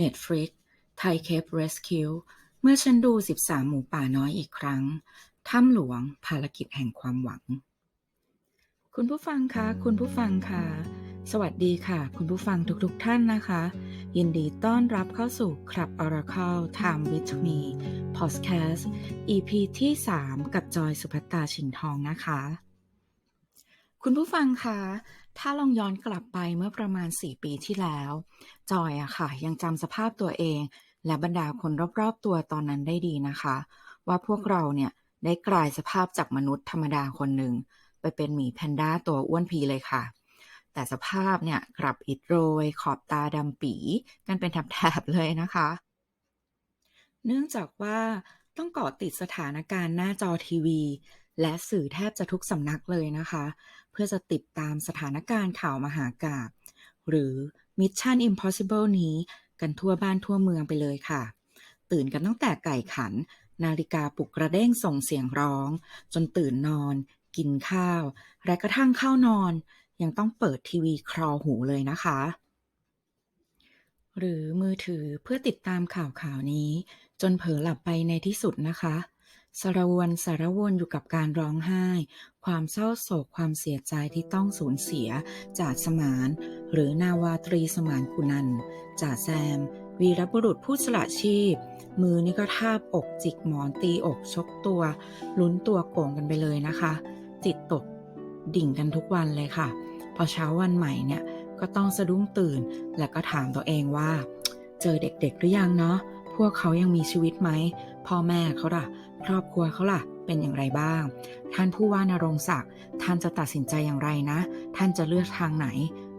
Netflix ไทยเคป Rescue เมื่อฉันดู 13 หมูป่าน้อยอีกครั้ง ถ้ำหลวงภารกิจแห่งความหวัง คุณผู้ฟังคะ คุณผู้ฟังค่ะ สวัสดีค่ะ คุณผู้ฟังทุกๆทท่านนะคะ ยินดีต้อนรับเข้าสู่ครับ Oracle Time with me Podcast EP ที่ 3 กับจอยสุภัตตาชิงทองนะคะ คุณผู้ฟังคะ ถ้าลองย้อนกลับไปเมื่อประมาณ 4 ปีที่แล้ว จอยอะค่ะ ยังจำสภาพตัวเอง และบรรดาคนรอบๆตัวตอนนั้นได้ดีนะคะ ว่าพวกเราเนี่ยได้กลายสภาพจากมนุษย์ธรรมดาคนหนึ่ง ไปเป็นหมีแพนด้าตัวอ้วนพีเลยค่ะ แต่สภาพเนี่ยกลับอิดโรย ขอบตาดำปีกันเป็นแถบๆเลยนะคะ เนื่องจากว่าต้องเกาะติดสถานการณ์หน้าจอทีวี และสื่อแทบจะทุกสำนักเลยนะคะ พื่อจะติดตามสถานการณ์ข่าวมหากาบหรือ Mission Impossible นี้กันทั่วบ้านทั่วเมืองไปเลยค่ะ ตื่นกันตั้งแต่ไก่ขัน นาฬิกาปลุกกระเด้งส่งเสียงร้อง จนตื่นนอน กินข้าว และกระทั่งเข้านอน ยังต้องเปิดทีวีครอหูเลยนะคะ หรือมือถือเพื่อติดตามข่าวข่าวนี้ จนเผลอหลับไปในที่สุดนะคะ สารวนสารวนอยู่กับการร้องไห้ ความเศร้าโศกความเสียใจที่ต้องสูญเสียจ่าสมาน หรือนาวาตรีสมานกุนันจ่าแซม วีรบุรุษผู้สละชีพ มือนี่ก็ทาบอกจิกหมอนตีอกชกตัวลุ้นตัวโก่งกันไปเลยนะคะ จิตตกดิ่งกันทุกวันเลยค่ะ พอเช้าวันใหม่เนี่ยก็ต้องสะดุ้งตื่น และก็ถามตัวเองว่า เจอเด็กๆหรือยังเนาะพวกเขายังมีชีวิตไหมพ่อแม่เขาล่ะ ครอบครัวเขาล่ะ เป็นอย่างไรบ้าง ท่านผู้ว่านรงศักดิ์ท่านจะตัดสินใจอย่างไรนะ ท่านจะเลือกทางไหน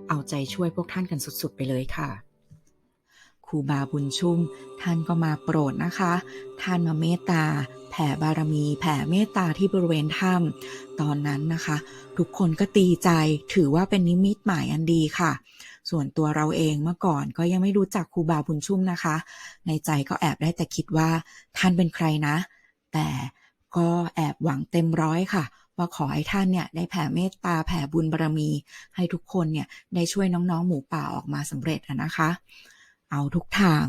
เอาใจช่วยพวกท่านกันสุดๆ ไปเลยค่ะครูบาบุญชุ่ม ท่านก็มาโปรดนะคะ ท่านมาเมตตา แผ่บารมี แผ่เมตตาที่บริเวณถ้ำตอนนั้นนะคะ ทุกคนก็ตีใจถือว่าเป็นนิมิตหมายอันดีค่ะส่วนตัวเราเองเมื่อก่อนก็ยังไม่รู้จักครูบาบุญชุ่มนะคะ ในใจก็แอบได้แต่คิดว่า ท่านเป็นใครนะ แต่ก็แอบหวังเต็มร้อยค่ะ ว่าขอให้ท่านเนี่ยได้แผ่เมตตาแผ่บุญบารมี ให้ทุกคนเนี่ยได้ช่วยน้องๆหมูป่าออกมาสำเร็จนะคะ เอาทุกทาง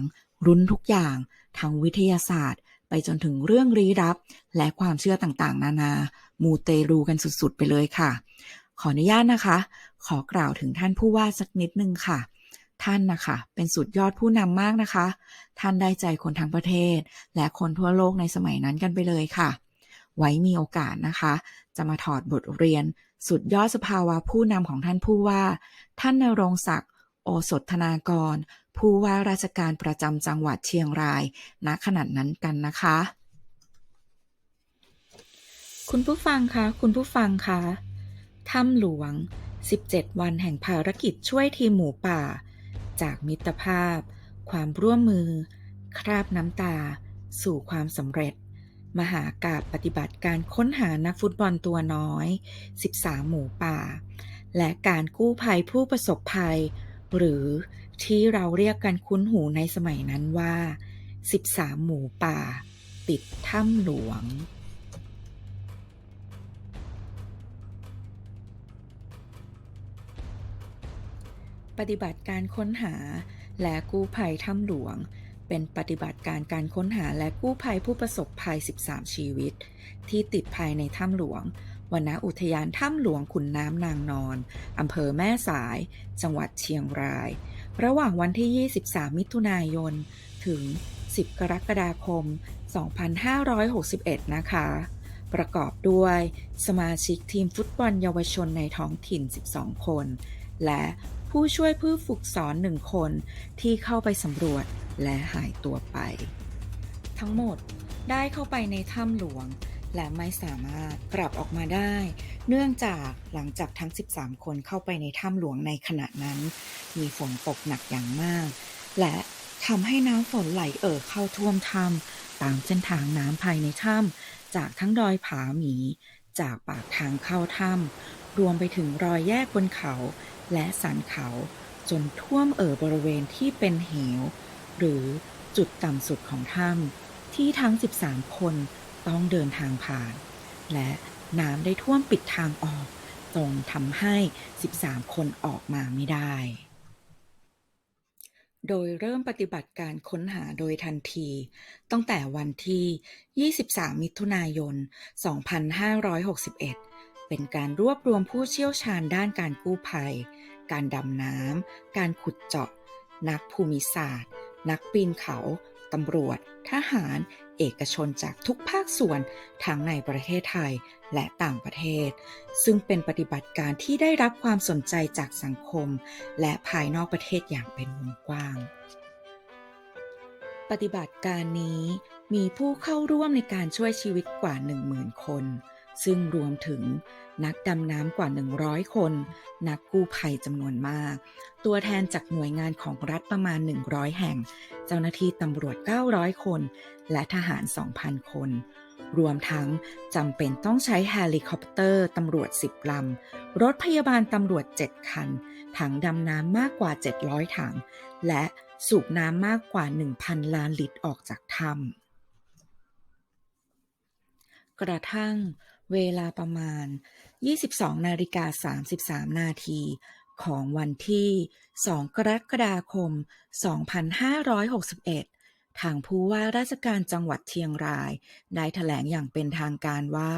รุนทุกอย่างทางวิทยาศาสตร์ ไปจนถึงเรื่องลี้ลับ และความเชื่อต่างๆ นานา มูเตรูกันสุดๆ ไปเลยค่ะ ขออนุญาตนะคะ ขอกล่าวถึงท่านผู้ว่าสักนิดนึงค่ะ ท่านนะคะเป็นสุดยอดผู้นำมากนะคะ ท่านได้ใจคนทั้งประเทศ และคนทั่วโลกในสมัยนั้นกันไปเลยค่ะ ไว้มีโอกาสนะคะ จะมาถอดบทเรียน สุดยอดสภาวะผู้นำของท่านผู้ว่า ท่านนรงศักดิ์โอสถธนากร ผู้ว่าราชการประจำจังหวัดเชียงรายณขนาดนั้นกันนะคะ คุณผู้ฟังคะคุณผู้ฟังคะถ้ำหลวง 17 วันแห่งภารกิจช่วยทีมหมูป่า จากมิตรภาพ ความร่วมมือ คราบน้ำตา สู่ความสำเร็จ มหากาบปฏิบัติการค้นหานักฟุตบอลตัวน้อย 13 หมูป่า และการกู้ภัยผู้ประสบภัย หรือที่เราเรียกกันคุ้นหูในสมัยนั้นว่า 13 หมูป่า ติดถ้ำหลวง ฏิบัติการค้นหา และกู้ภัยถ้ำหลวง เป็นปฏิบัติการการค้นหาและกู้ภัยผู้ประสบภัย 13 ชีวิต ที่ติดภายในถ้ำหลวงวนอุทยานถ้ำหลวงขุนน้ำนางนอน อำเภอแม่สาย จังหวัดเชียงราย ระหว่างวันที่ 23 มิถุนายน ถึง 10 กรกฎาคม 2561 นะคะ ประกอบด้วยสมาชิกทีมฟุตบอลเยาวชนในท้องถิ่น 12 คน และ ผู้ช่วยผู้ฝึกสอนหนึ่งคนที่เข้าไปสำรวจและหายตัวไป ทั้งหมดได้เข้าไปในถ้ำหลวง และไม่สามารถกลับออกมาได้ เนื่องจากหลังจากทั้ง 13 คนเข้าไปในถ้ำหลวงในขณะนั้น มีฝนตกหนักอย่างมาก และทำให้น้ำฝนไหลเอ่อเข้าท่วมถ้ำตามเส้นทางน้ำภายในถ้ำจากทั้งดอยผาหมี จากปากทางเข้าถ้ำรวมไปถึงรอยแยกบนเขา และสันเขาจนท่วมเอ่อบริเวณที่เป็นเหว หรือจุดต่ำสุดของถ้ำที่ทั้ง 13 คนต้องเดินทางผ่าน และน้ำได้ท่วมปิดทางออกตรงทำให้ 13 คนออกมาไม่ได้ โดยเริ่มปฏิบัติการค้นหาโดยทันที ตั้งแต่วันที่ 23 มิถุนายน 2561 เป็นการรวบรวมผู้เชี่ยวชาญด้านการกู้ภัย การดำน้ำ การขุดเจาะ นักภูมิศาสตร์ นักปีนเขา ตำรวจ ทหาร เอกชนจากทุกภาคส่วน ทั้งในประเทศไทยและต่างประเทศ ซึ่งเป็นปฏิบัติการที่ได้รับความสนใจจากสังคม และภายนอกประเทศอย่างเป็นวงกว้าง ปฏิบัติการนี้มีผู้เข้าร่วมในการช่วยชีวิตกว่า 10,000 คนซึ่งรวมถึง นักดำน้ำกว่า 100 คน นักกู้ภัยจำนวนมาก ตัวแทนจากหน่วยงานของรัฐประมาณ 100 แห่ง เจ้าหน้าที่ตำรวจ 900 คน และทหาร 2,000 คน รวมทั้งจำเป็นต้องใช้เฮลิคอปเตอร์ตำรวจ 10 ลำ รถพยาบาลตำรวจ 7 คัน ถังดำน้ำมากกว่า 700 ถัง และสูบน้ำมากกว่า 1,000 ล้านลิตรออกจากถ้ำกระทั่ง เวลาประมาณ 22นาฬิกา33 นาที ของวันที่ 2 กรกฎาคม 2561 ทางผู้ว่าราชการจังหวัดเชียงราย ได้แถลงอย่างเป็นทางการว่า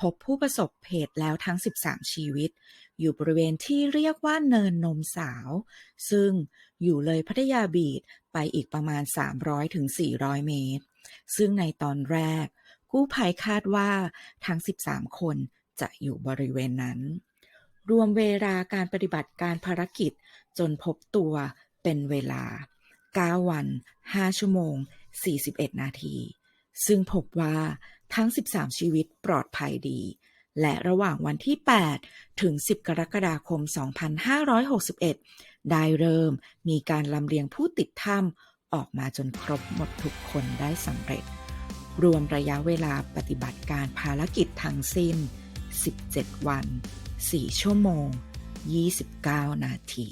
พบผู้ประสบเหตุแล้วทั้ง 13 ชีวิต อยู่บริเวณที่เรียกว่าเนินนมสาว ซึ่งอยู่เลยพัทยาบีชไปอีกประมาณ 300-400 เมตร ซึ่งในตอนแรก กู้ภัยคาดว่าทั้ง 13 คนจะอยู่บริเวณนั้น รวมเวลาการปฏิบัติการภารกิจจนพบตัวเป็นเวลา 9 วัน 5 ชั่วโมง 41 นาที ซึ่งพบว่าทั้ง 13 ชีวิตปลอดภัยดี และระหว่างวันที่ 8 ถึง 10 กรกฎาคม 2561 ได้เริ่มมีการลำเลียงผู้ติดถ้ำออกมาจนครบหมดทุกคนได้สำเร็จ รวมระยะเวลาปฏิบัติการภารกิจทั้งสิ้น 17 วัน 4 ชั่วโมง 29 นาที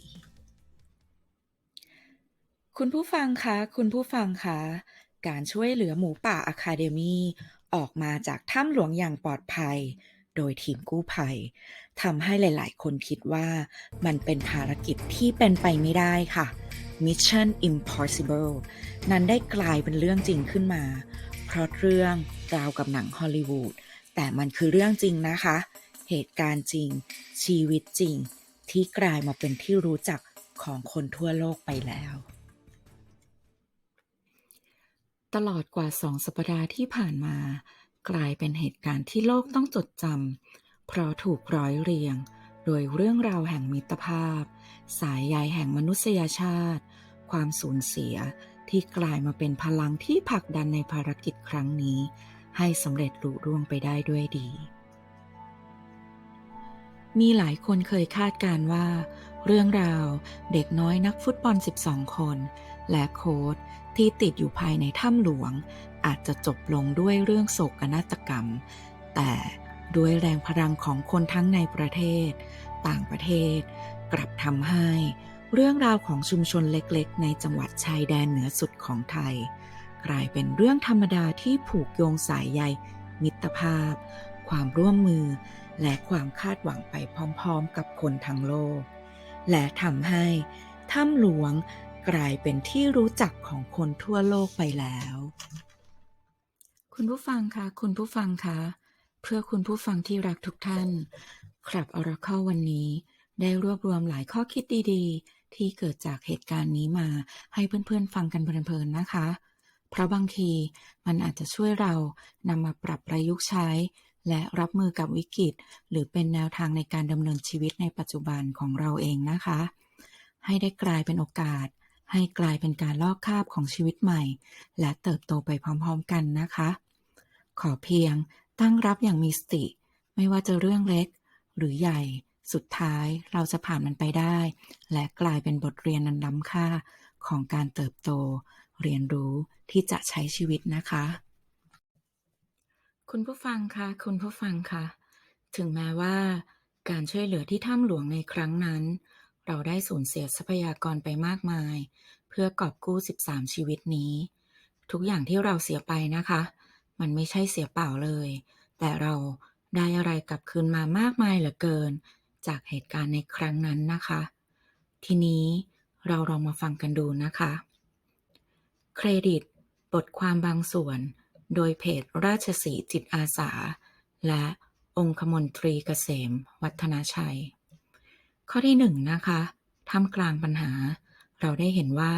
คุณผู้ฟังคะ คุณผู้ฟังคะ การช่วยเหลือหมูป่าอะคาเดมีออกมาจากถ้ำหลวงอย่างปลอดภัย โดยทีมกู้ภัยทำให้หลาย ๆ คนคิดว่ามันเป็นภารกิจที่เป็นไปไม่ได้ค่ะ Mission Impossible นั้นได้กลายเป็นเรื่องจริงขึ้นมา พราะเรื่องราวกับหนังฮอลลีวูดแต่มันคือเรื่องจริงนะคะ เหตุการณ์จริง ชีวิตจริง ที่กลายมาเป็นที่รู้จักของคนทั่วโลกไปแล้ว ตลอดกว่าสองสัปดาห์ที่ผ่านมา กลายเป็นเหตุการณ์ที่โลกต้องจดจำเพราะถูกร้อยเรียง โดยเรื่องราวแห่งมิตรภาพ สายใยแห่งมนุษยชาติ ความสูญเสีย ที่กลายมาเป็นพลังที่ผลักดันในภารกิจครั้งนี้ ให้สำเร็จลุล่วงไปได้ด้วยดี มีหลายคนเคยคาดการ์ว่า เรื่องราวเด็กน้อยนักฟุตบอล 12 คน และโค้ชที่ติดอยู่ภายในถ้ำหลวง อาจจะจบลงด้วยเรื่องโศกนาฏกรรม แต่ด้วยแรงพลังของคนทั้งในประเทศ ต่างประเทศ กลับทำให้ เรื่องราวของชุมชนเล็กๆ ในจังหวัดชายแดนเหนือสุดของไทย กลายเป็นเรื่องธรรมดาที่ผูกโยงสายใย มิตรภาพ ความร่วมมือ และความคาดหวังไปพร้อมๆ กับคนทั้งโลก และทำให้ถ้ำหลวงกลายเป็นที่รู้จักของคนทั่วโลกไปแล้ว คุณผู้ฟังคะคุณผู้ฟังคะเพื่อคุณผู้ฟังที่รักทุกท่าน ครับอราเข้าวันนี้ ได้รวบรวมหลายข้อคิดดีๆ ที่เกิดจากเหตุการณ์นี้มาให้เพื่อนๆฟังกันเพลินๆนะคะ เพราะบางทีมันอาจจะช่วยเรานำมาปรับประยุกต์ใช้ และรับมือกับวิกฤต หรือเป็นแนวทางในการดำเนินชีวิตในปัจจุบันของเราเองนะคะ ให้ได้กลายเป็นโอกาส ให้กลายเป็นการลอกคาบของชีวิตใหม่ และเติบโตไปพร้อมๆกันนะคะ ขอเพียงตั้งรับอย่างมีสติ ไม่ว่าจะเรื่องเล็กหรือใหญ่ สุดท้ายเราจะผ่านมันไปได้ และกลายเป็นบทเรียนนันล้ำค่าของการเติบโต เรียนรู้ที่จะใช้ชีวิตนะคะ คุณผู้ฟังคะคุณผู้ฟังคะถึงแม้ว่า การช่วยเหลือที่ถ้ำหลวงในครั้งนั้น เราได้สูญเสียทรัพยากรไปมากมาย เพื่อกอบกู้ 13 ชีวิตนี้ ทุกอย่างที่เราเสียไปนะคะ มันไม่ใช่เสียเปล่าเลย แต่เราได้อะไรกลับคืนมามากมายเหลือเกิน จากเหตุการณ์ในครั้งนั้นนะคะ ทีนี้เราลองมาฟังกันดูนะคะ เครดิต บทความบางส่วน โดยเพจราชสีจิตอาสา และองคมนตรีเกษม วัฒนาชัย ข้อที่หนึ่งนะคะท่ามกลางปัญหา เราได้เห็นว่า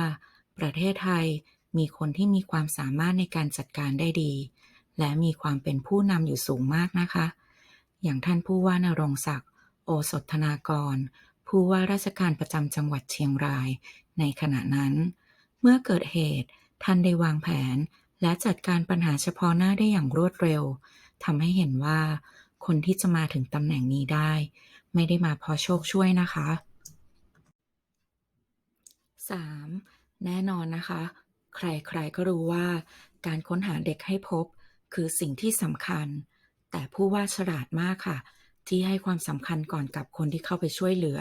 ประเทศไทยมีคนที่มีความสามารถในการจัดการได้ดี และมีความเป็นผู้นำอยู่สูงมากนะคะ อย่างท่านผู้ว่านรงศักดิ์ สถธนากร ผู้ว่าราชการประจำจังหวัดเชียงราย ในขณะนั้น เมื่อเกิดเหตุ ท่านได้วางแผน และจัดการปัญหาเฉพาะหน้าได้อย่างรวดเร็วทำให้เห็นว่า คนที่จะมาถึงตำแหน่งนี้ได้ ไม่ได้มาเพราะโชคช่วยนะคะ 3. แน่นอนนะคะ ใครๆก็รู้ว่า การค้นหาเด็กให้พบ คือสิ่งที่สำคัญ แต่ผู้ว่าฉลาดมากค่ะ ที่ให้ความสำคัญก่อนกับคนที่เข้าไปช่วยเหลือ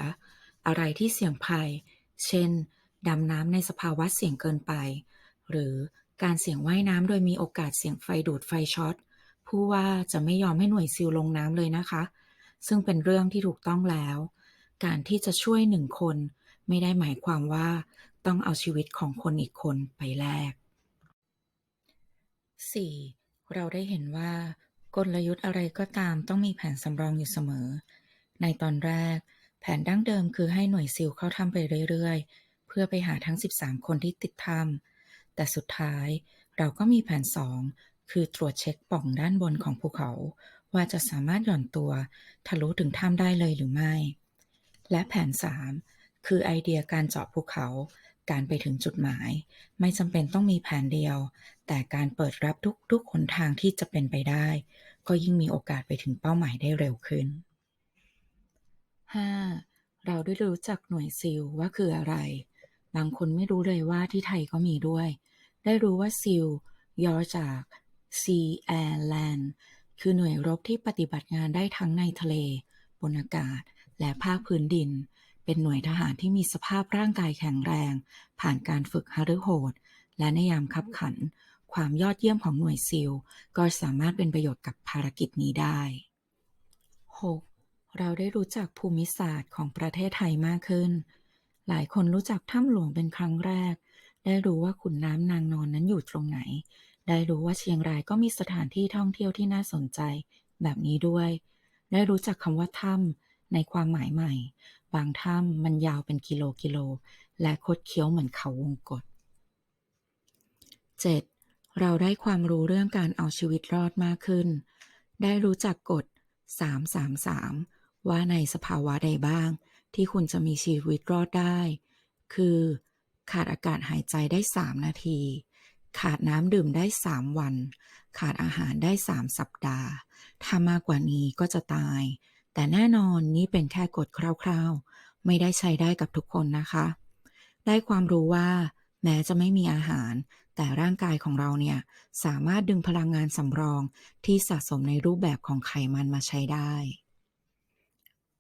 อะไรที่เสี่ยงภัย เช่น ดำน้ำในสภาวะเสี่ยงเกินไป หรือการเสี่ยงว่ายน้ำโดยมีโอกาสเสี่ยงไฟดูดไฟช็อต ผู้ว่าจะไม่ยอมให้หน่วยซิลลงน้ำเลยนะคะ ซึ่งเป็นเรื่องที่ถูกต้องแล้ว การที่จะช่วยหนึ่งคน ไม่ได้หมายความว่า ต้องเอาชีวิตของคนอีกคนไปแลก 4. เราได้เห็นว่า กลยุทธ์อะไรก็ตามต้องมีแผนสำรองอยู่เสมอ ในตอนแรก แผนดั้งเดิมคือให้หน่วยซิลเข้าถ้ำไปเรื่อยๆ เพื่อไปหาทั้ง 13 คนที่ติดถ้ำแต่สุดท้ายเราก็มีแผน 2 คือตรวจเช็คป่องด้านบนของภูเขา ว่าจะสามารถหย่อนตัวทะลุถึงถ้ำได้เลยหรือไม่ และแผน 3 คือไอเดียการเจาะภูเขาการไปถึงจุดหมาย ไม่จำเป็นต้องมีแผนเดียว แต่การเปิดรับทุกๆหนทางที่จะเป็นไปได้ ก็ยิ่งมีโอกาสไปถึงเป้าหมายได้เร็วขึ้น 5. เราได้รู้จักหน่วยซิลว่าคืออะไร บางคนไม่รู้เลยว่าที่ไทยก็มีด้วย ได้รู้ว่าซิลย่อจาก Sea Air Land คือหน่วยรบที่ปฏิบัติงานได้ทั้งในทะเล บนอากาศ และภาคพื้นดิน เป็นหน่วยทหารที่มีสภาพร่างกายแข็งแรง ผ่านการฝึกฮารุโหด และในยามคับขัน ความยอดเยี่ยมของหน่วยซิลก็สามารถเป็นประโยชน์กับภารกิจนี้ได้ 6. เราได้รู้จักภูมิศาสตร์ของประเทศไทยมากขึ้น หลายคนรู้จักถ้ำหลวงเป็นครั้งแรก ได้รู้ว่าขุนน้ำนางนอนนั้นอยู่ตรงไหน ได้รู้ว่าเชียงรายก็มีสถานที่ท่องเที่ยวที่น่าสนใจ แบบนี้ด้วย ได้รู้จักคำว่าถ้ำในความหมายใหม่ บางถ้ำมันยาวเป็นกิโลกิโล และคดเคี้ยวเหมือนเขาวงกต 7. เราได้ความรู้เรื่องการเอาชีวิตรอดมากขึ้น ได้รู้จักกฎ 333 ว่าในสภาวะใดบ้าง ที่คุณจะมีชีวิตรอดได้ คือ ขาดอากาศหายใจได้ 3 นาที ขาดน้ำดื่มได้ 3 วัน ขาดอาหารได้ 3 สัปดาห์ ถ้ามากกว่านี้ก็จะตาย แต่แน่นอนนี่เป็นแค่กฎคร่าวๆ ไม่ได้ใช้ได้กับทุกคนนะคะ ได้ความรู้ว่า แม้จะไม่มีอาหาร แต่ร่างกายของเราเนี่ยสามารถดึงพลังงานสำรองที่สะสมในรูปแบบของไขมันมาใช้ได้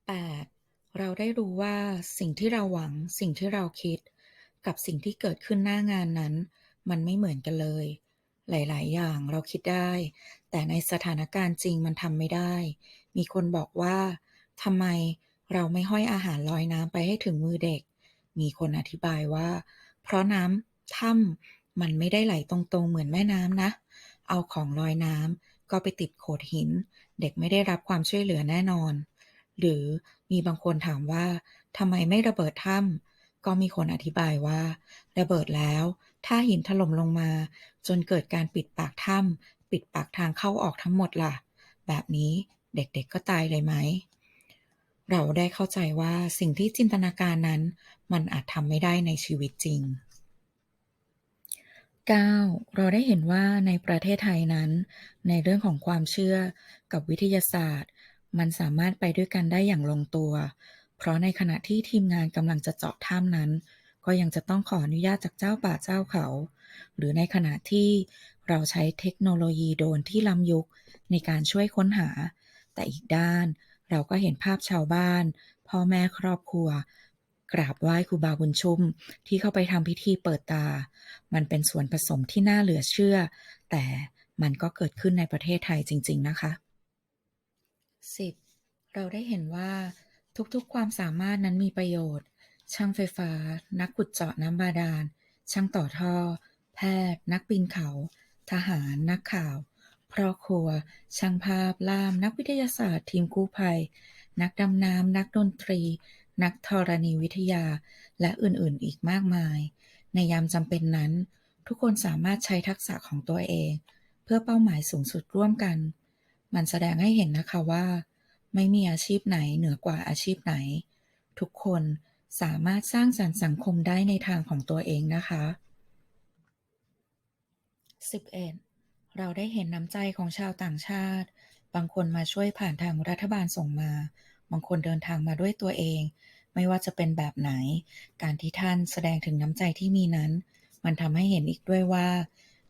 8. เราได้รู้ว่าสิ่งที่เราหวัง สิ่งที่เราคิด กับสิ่งที่เกิดขึ้นหน้างานนั้น มันไม่เหมือนกันเลย หลาย ๆ อย่างเราคิดได้ แต่ในสถานการณ์จริงมันทำไม่ได้ มีคนบอกว่าทำไมเราไม่ห้อยอาหารลอยน้ำไปให้ถึงมือเด็ก มีคนอธิบายว่า เพราะน้ำถ้ำ มันไม่ได้ไหลตรงๆ เหมือนแม่น้ำนะ เอาของลอยน้ำก็ไปติดโขดหิน เด็กไม่ได้รับความช่วยเหลือแน่นอน หรือมีบางคนถามว่าทำไมไม่ระเบิดถ้ำก็มีคนอธิบายว่า ระเบิดแล้ว ถ้าหินถล่มลงมา จนเกิดการปิดปากถ้ำปิดปากทางเข้าออกทั้งหมดล่ะ แบบนี้เด็กๆก็ตายเลยไหมเราได้เข้าใจว่าสิ่งที่จินตนาการนั้น มันอาจทำไม่ได้ในชีวิตจริง 9. เราได้เห็นว่าในประเทศไทยนั้น ในเรื่องของความเชื่อกับวิทยาศาสตร์ มันสามารถไปด้วยกันได้อย่างลงตัว เพราะในขณะที่ทีมงานกำลังจะเจาะถ้ำนั้น ก็ยังจะต้องขออนุญาตจากเจ้าป่าเจ้าเขา หรือในขณะที่เราใช้เทคโนโลยีโดรนที่ล้ำยุคในการช่วยค้นหา แต่อีกด้านเราก็เห็นภาพชาวบ้าน พ่อแม่ครอบครัว กราบไหว้ครูบาบุญชุ่มที่เข้าไปทำพิธีเปิดตา มันเป็นส่วนผสมที่น่าเหลือเชื่อ แต่มันก็เกิดขึ้นในประเทศไทยจริง ๆ นะคะ 10. เราได้เห็นว่าทุกๆ ความสามารถนั้นมีประโยชน์ ช่างไฟฟ้า นักขุดเจาะน้ำบาดาล ช่างต่อท่อ แพทย์ นักปีนเขา ทหาร นักข่าวพ่อครัว ช่างภาพ ล่าม นักวิทยาศาสตร์ ทีมกู้ภัย นักดำน้ำ นักดนตรี นักธรณีวิทยา และอื่นๆ อีกมากมาย ในยามจำเป็นนั้น ทุกคนสามารถใช้ทักษะของตัวเอง เพื่อเป้าหมายสูงสุดร่วมกัน มันแสดงให้เห็นนะคะว่า ไม่มีอาชีพไหนเหนือกว่าอาชีพไหน ทุกคนสามารถสร้างสรรค์สังคมได้ในทางของตัวเองนะคะ 11. เราได้เห็นน้ำใจของชาวต่างชาติ บางคนมาช่วยผ่านทางรัฐบาลส่งมา บางคนเดินทางมาด้วยตัวเอง ไม่ว่าจะเป็นแบบไหน การที่ท่านแสดงถึงน้ำใจที่มีนั้น มันทำให้เห็นอีกด้วยว่า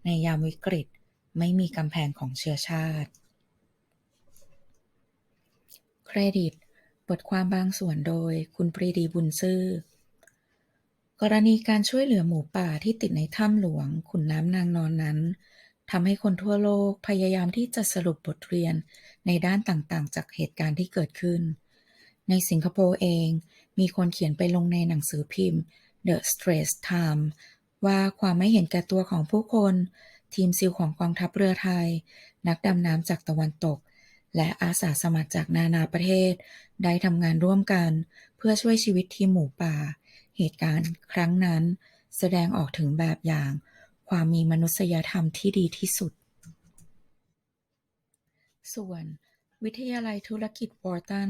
ในยามวิกฤตไม่มีกำแพงของเชื้อชาติ เครดิต บทความบางส่วนโดยคุณปรีดีบุญซื่อ กรณีการช่วยเหลือหมูป่าที่ติดในถ้ำหลวง ขุนน้ำนางนอนนั้นทำให้คนทั่วโลกพยายามที่จะสรุปบทเรียนในด้านต่างๆ จากเหตุการณ์ที่เกิดขึ้น ในสิงคโปร์เอง มีคนเขียนไปลงในหนังสือพิมพ์ The Straits Times ว่าความไม่เห็นแก่ตัวของผู้คน ทีมซิลของกองทัพเรือไทย นักดำน้ำจากตะวันตก และอาสาสมัครจากนานาประเทศ ได้ทำงานร่วมกัน เพื่อช่วยชีวิตทีมหมูป่า เหตุการณ์ครั้งนั้น แสดงออกถึงแบบอย่าง ความมีมนุษยธรรมที่ดีที่สุด ส่วน วิทยาลัยธุรกิจวอร์ตัน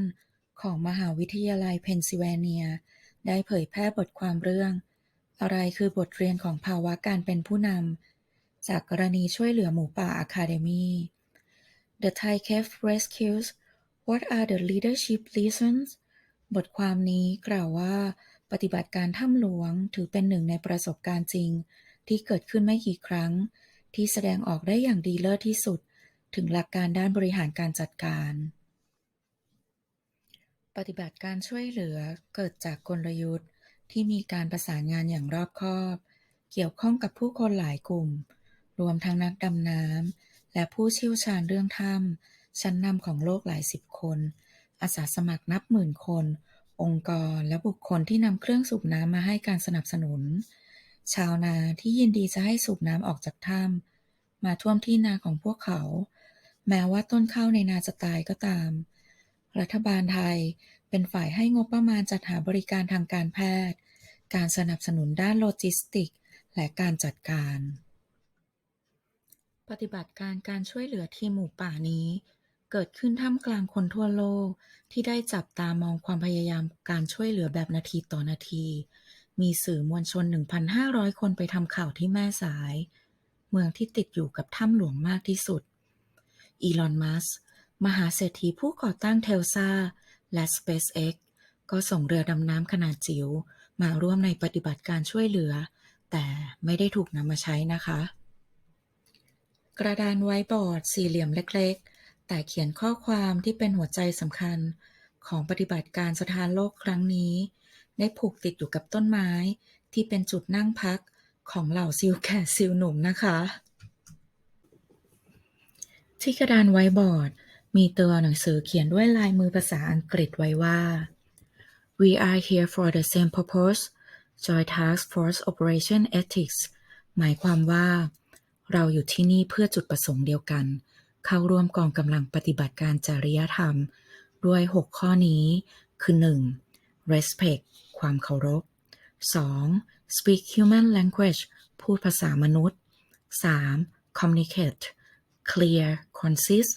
ของมหาวิทยาลัยเพนซิลเวเนีย ได้เผยแพร่บทความเรื่อง อะไรคือบทเรียนของภาวะการเป็นผู้นำ จากกรณีช่วยเหลือหมูป่าอะคาเดมี The Thai Cave Rescues What are the leadership lessons บทความนี้กล่าวว่า ปฏิบัติการถ้ำหลวงถือเป็นหนึ่งในประสบการณ์จริง ที่เกิดขึ้นไม่กี่ครั้ง ที่แสดงออกได้อย่างดีเลิศที่สุด ถึงหลักการด้านบริหารการจัดการ ปฏิบัติการช่วยเหลือเกิดจากกลยุทธ์ ที่มีการประสานงานอย่างรอบคอบ เกี่ยวข้องกับผู้คนหลายกลุ่ม รวมทั้งนักดำน้ำและผู้เชี่ยวชาญเรื่องถ้ำชั้นนำของโลกหลายสิบคน อาสาสมัครนับหมื่นคน องค์กรและบุคคลที่นำเครื่องสูบน้ำมาให้การสนับสนุน ชาวนาที่ยินดีจะให้สูบน้ำออกจากถ้ำมาท่วมที่นาของพวกเขา แม้ว่าต้นข้าวในนาจะตายก็ตาม รัฐบาลไทยเป็นฝ่ายให้งบประมาณจัดหาบริการทางการแพทย์ การสนับสนุนด้านโลจิสติก และการจัดการ ปฏิบัติการการช่วยเหลือทีมหมูป่านี้ เกิดขึ้นท่ามกลางคนทั่วโลกที่ได้จับตามองความพยายามการช่วยเหลือแบบนาทีต่อนาที มีสื่อมวลชน 1,500 คนไปทำข่าวที่แม่สาย เมืองที่ติดอยู่กับถ้ำหลวงมากที่สุด อีลอน มัสก์ มหาเศรษฐีผู้ก่อตั้งเทลซาและ SpaceX ก็ส่งเรือดำน้ำขนาดจิ๋วมาร่วมในปฏิบัติการช่วยเหลือ แต่ไม่ได้ถูกนำมาใช้นะคะ กระดานไว้บอร์ดสี่เหลี่ยมเล็กๆ แต่เขียนข้อความที่เป็นหัวใจสำคัญของปฏิบัติการสถานโลกครั้งนี้ ได้ผูกติดอยู่กับต้นไม้ที่เป็นจุดนั่งพักของเหล่าซิลแก่ซิลหนุ่มนะคะ ที่กระดานไว้บอร์ด มีตัวหนังสือเขียนด้วยลายมือภาษาอังกฤษไว้ว่า We are here for the same purpose Joint Task Force Operation Ethics หมายความว่า เราอยู่ที่นี่เพื่อจุดประสงค์เดียวกัน เข้าร่วมกองกำลังปฏิบัติการจริยธรรม ด้วย 6 ข้อนี้ คือ 1. respect ความเคารพ 2. speak human language พูดภาษามนุษย์ 3. communicate clear concise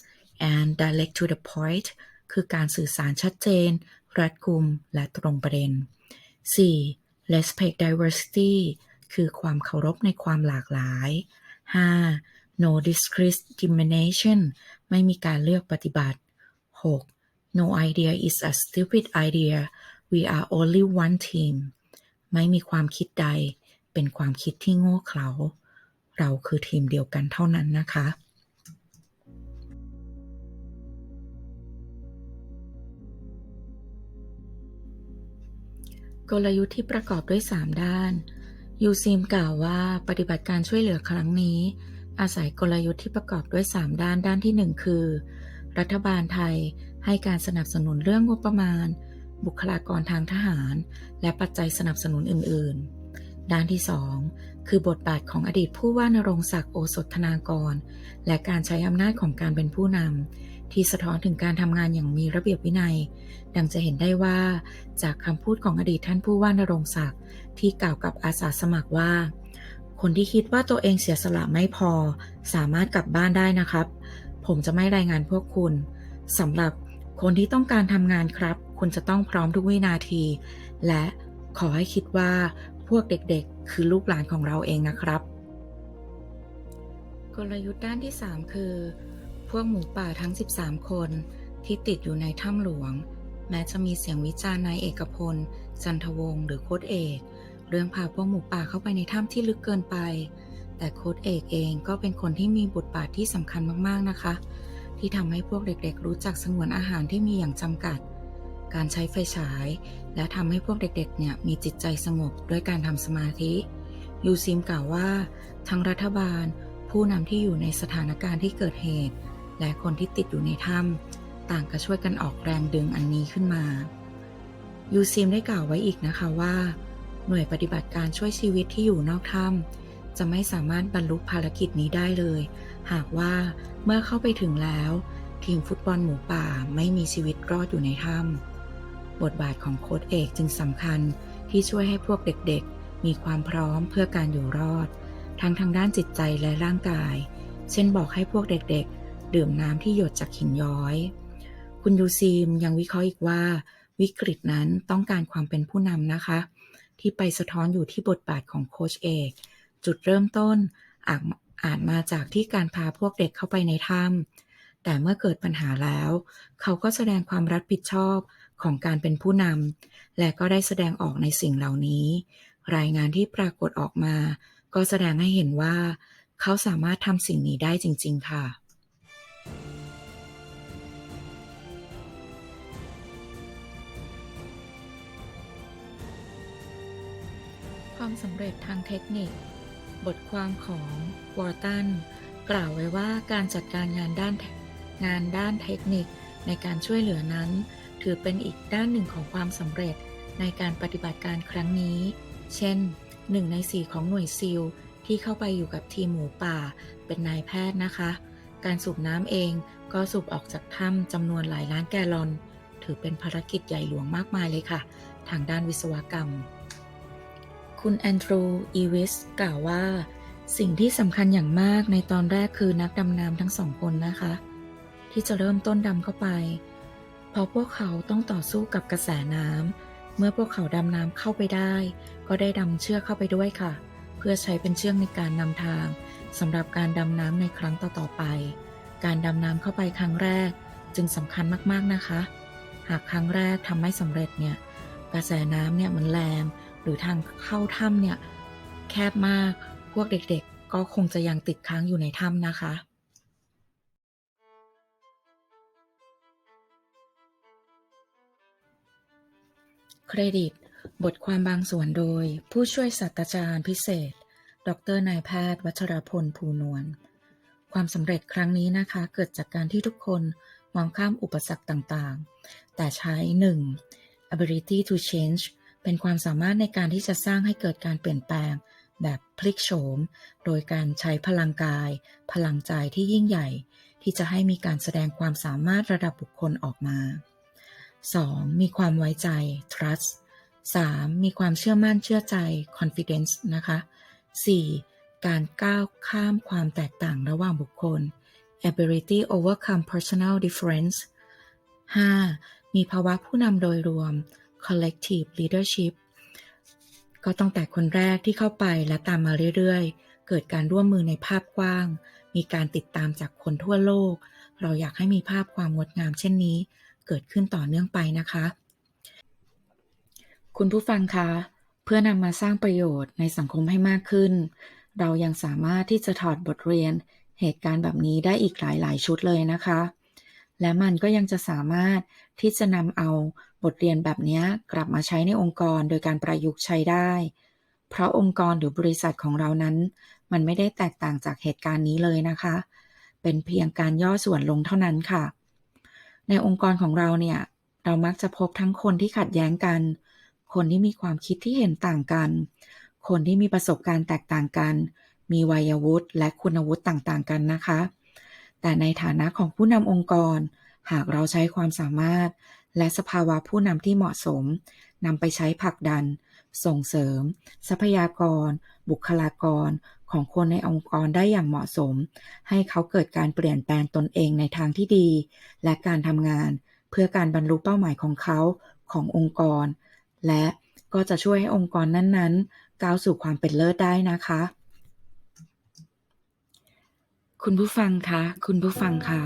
and direct to the point คือการสื่อสารชัดเจน รัดกุม และตรงประเด็น 4. respect diversity คือความเคารพในความหลากหลาย 5. no discrimination ไม่มีการเลือกปฏิบัติ 6. no idea is a stupid idea we are only one team ไม่มีความคิดใด เป็นความคิดที่โง่เขลา เราคือทีมเดียวกันเท่านั้นนะคะ กลยุทธ์ที่ประกอบด้วย 3 ด้าน ยูซีมกล่าวว่าปฏิบัติการช่วยเหลือครั้งนี้ อาศัยกลยุทธ์ที่ประกอบด้วย 3 ด้านด้านที่ 1 คือ รัฐบาลไทยให้การสนับสนุนเรื่องงบประมาณ บุคลากรทางทหาร และปัจจัยสนับสนุนอื่น ๆ ด้านที่ 2 คือบทบาทของอดีตผู้ว่านรงศักดิ์โอสถธนากร และการใช้อำนาจของการเป็นผู้นำ ที่สะท้อนถึงการทำงานอย่างมีระเบียบวินัย ดังจะเห็นได้ว่า จากคำพูดของอดีตท่านผู้ว่านรงศักดิ์ที่กล่าวกับอาสาสมัครว่า คนที่คิดว่าตัวเองเสียสละไม่พอ สามารถกลับบ้านได้นะครับ ผมจะไม่รายงานพวกคุณสำหรับคนที่ต้องการทำงานครับ คุณจะต้องพร้อมทุกวินาที และขอให้คิดว่าพวกเด็กๆ คือลูกหลานของเราเองนะครับ กลยุทธ์ด้านที่ 3 คือ วกหมูป่าทั้ง 13 คนที่ติดอยู่ในถ้ำหลวง แม้จะมีเสียงวิจารณ์นายเอกพล จันทวงศ์หรือโค้ดเอก เรื่องพาพวกหมูป่าเข้าไปในถ้ำที่ลึกเกินไป แต่โค้ดเอกเองก็เป็นคนที่มีบทบาทที่สำคัญมากๆนะคะ ที่ทำให้พวกเด็กๆ รู้จักสงวนอาหารที่มีอย่างจำกัด การใช้ไฟฉาย และทำให้พวกเด็กๆ เนี่ยมีจิตใจสงบด้วยการทำสมาธิยูซิมกล่าวว่าทั้งรัฐบาลผู้นำที่อยู่ในสถานการณ์ที่เกิดเหตุ และคนที่ติดอยู่ในถ้ำต่างก็ช่วยกันออกแรงดึงอันนี้ขึ้นมา ยูซิมได้กล่าวไว้อีกนะคะว่า หน่วยปฏิบัติการช่วยชีวิตที่อยู่นอกถ้ำจะไม่สามารถบรรลุภารกิจนี้ได้เลย หากว่าเมื่อเข้าไปถึงแล้ว ทีมฟุตบอลหมูป่าไม่มีชีวิตรอดอยู่ในถ้ำบทบาทของโค้ชเอกจึงสำคัญที่ช่วยให้พวกเด็กๆ มีความพร้อมเพื่อการอยู่รอด ทั้งทางด้านจิตใจและร่างกาย เช่นบอกให้พวกเด็กๆ ดื่มน้ำที่หยดจากหินย้อย คุณยูซีมยังวิเคราะห์อีกว่า วิกฤตนั้นต้องการความเป็นผู้นำนะคะ ที่ไปสะท้อนอยู่ที่บทบาทของโค้ชเอก จุดเริ่มต้นอาจอาจมาจากที่การพาพวกเด็กเข้าไปในถ้ำแต่เมื่อเกิดปัญหาแล้ว เขาก็แสดงความรับผิดชอบของการเป็นผู้นำและก็ได้แสดงออกในสิ่งเหล่านี้ รายงานที่ปรากฏออกมา ก็แสดงให้เห็นว่า เขาสามารถทำสิ่งนี้ได้จริง ๆ ค่ะ ความสำเร็จทางเทคนิค บทความของวอร์ตันกล่าวไว้ว่าการจัดการงานด้านงานด้านเทคนิคในการช่วยเหลือนั้น ถือเป็นอีกด้านหนึ่งของความสำเร็จในการปฏิบัติการครั้งนี้ เช่นหนึ่งในสี่ของหน่วยซิลที่เข้าไปอยู่กับทีมหมูป่า เป็นนายแพทย์นะคะ การสูบน้ำเองก็สูบออกจากถ้ำจำนวนหลายล้านแกลลอน ถือเป็นภารกิจใหญ่หลวงมากมายเลยค่ะ ทางด้านวิศวกรรม คุณแอนดรู อีวิส กล่าวว่า สิ่งที่สำคัญอย่างมากในตอนแรกคือนักดำน้ำทั้งสองคนนะคะ ที่จะเริ่มต้นดำเข้าไป เพราะพวกเขาต้องต่อสู้กับกระแสน้ำเมื่อพวกเขาดำน้ำเข้าไปได้ ก็ได้ดำเชือกเข้าไปด้วยค่ะ เพื่อใช้เป็นเชือกในการนำทางสำหรับการดำน้ำในครั้งต่อๆไป การดำน้ำเข้าไปครั้งแรกจึงสำคัญมากๆนะคะ หากครั้งแรกทำไม่สำเร็จเนี่ยกระแสน้ำเนี่ยมันแรง หรือทางเข้าถ้ำเนี่ยแคบมากพวกเด็กๆ ก็คงจะยังติดค้างอยู่ในถ้ำนะคะ เครดิต บทความบางส่วนโดย ผู้ช่วยศาสตราจารย์พิเศษ ดรนายแพทย์ วัชรพลภูนวลความสำเร็จครั้งนี้นะคะ เกิดจากการที่ทุกคนมองข้ามอุปสรรคต่างๆ แต่ใช้ 1. ability to change เป็นความสามารถในการที่จะสร้างให้เกิดการเปลี่ยนแปลง แบบพลิกโฉม โดยการใช้พลังกาย พลังใจที่ยิ่งใหญ่ ที่จะให้มีการแสดงความสามารถระดับบุคคลออกมา 2. มีความไว้ใจ trust 3. มีความเชื่อมั่นเชื่อใจ confidence นะคะ 4. การก้าวข้ามความแตกต่างระหว่างบุคคล ability overcome personal difference 5. มีภาวะผู้นำโดยรวม collective leadership ก็ตั้งแต่คนแรกที่เข้าไปและตามมาเรื่อยๆ เกิดการร่วมมือในภาพกว้าง มีการติดตามจากคนทั่วโลก เราอยากให้มีภาพความงดงามเช่นนี้ เกิดขึ้นต่อเนื่องไปนะคะ คุณผู้ฟังคะ เพื่อนำมาสร้างประโยชน์ในสังคมให้มากขึ้น เรายังสามารถที่จะถอดบทเรียนเหตุการณ์แบบนี้ได้อีกหลายๆ ชุดเลยนะคะ และมันก็ยังจะสามารถที่จะนำเอา บทเรียนแบบนี้กลับมาใช้ในองค์กรโดยการประยุกต์ใช้ได้ เพราะองค์กรหรือบริษัทของเรานั้น มันไม่ได้แตกต่างจากเหตุการณ์นี้เลยนะคะ เป็นเพียงการย่อส่วนลงเท่านั้นค่ะ ในองค์กรของเราเนี่ย เรามักจะพบทั้งคนที่ขัดแย้งกัน คนที่มีความคิดที่เห็นต่างกัน คนที่มีประสบการณ์แตกต่างกัน มีวัยวุฒิและคุณวุฒิต่างๆ กันนะคะ แต่ในฐานะของผู้นำองค์กร หากเราใช้ความสามารถ และสภาวะผู้นำที่เหมาะสมนำไปใช้ผลักดัน ส่งเสริม ทรัพยากร บุคลากรของคนในองค์กรได้อย่างเหมาะสม ให้เขาเกิดการเปลี่ยนแปลงตนเองในทางที่ดี และการทำงาน เพื่อการบรรลุเป้าหมายของเขาขององค์กร และก็จะช่วยให้องค์กรนั้นๆ ก้าวสู่ความเป็นเลิศได้นะคะ คุณผู้ฟังคะ คุณผู้ฟังคะ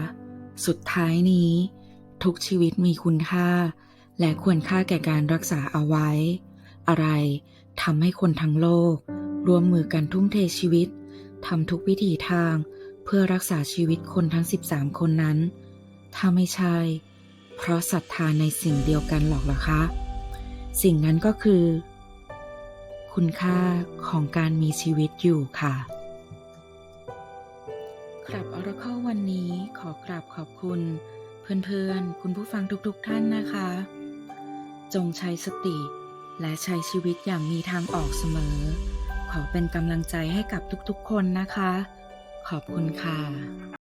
สุดท้ายนี้ ทุกชีวิตมีคุณค่า และควรค่าแก่การรักษาเอาไว้ อะไรทำให้คนทั้งโลก ร่วมมือกันทุ่มเทชีวิตทำทุกวิถีทาง เพื่อรักษาชีวิตคนทั้ง 13 คนนั้น ถ้าไม่ใช่ เพราะศรัทธาในสิ่งเดียวกันหรอกเหรอคะ สิ่งนั้นก็คือ คุณค่าของการมีชีวิตอยู่ค่ะครับ Oracle วันนี้ขอกราบขอบคุณ เพื่อนๆ คุณผู้ฟังทุกๆท่านนะคะ จงใช้สติ และใช้ชีวิตอย่างมีทางออกเสมอ ขอเป็นกำลังใจให้กับทุกๆคนนะคะ ขอบคุณค่ะ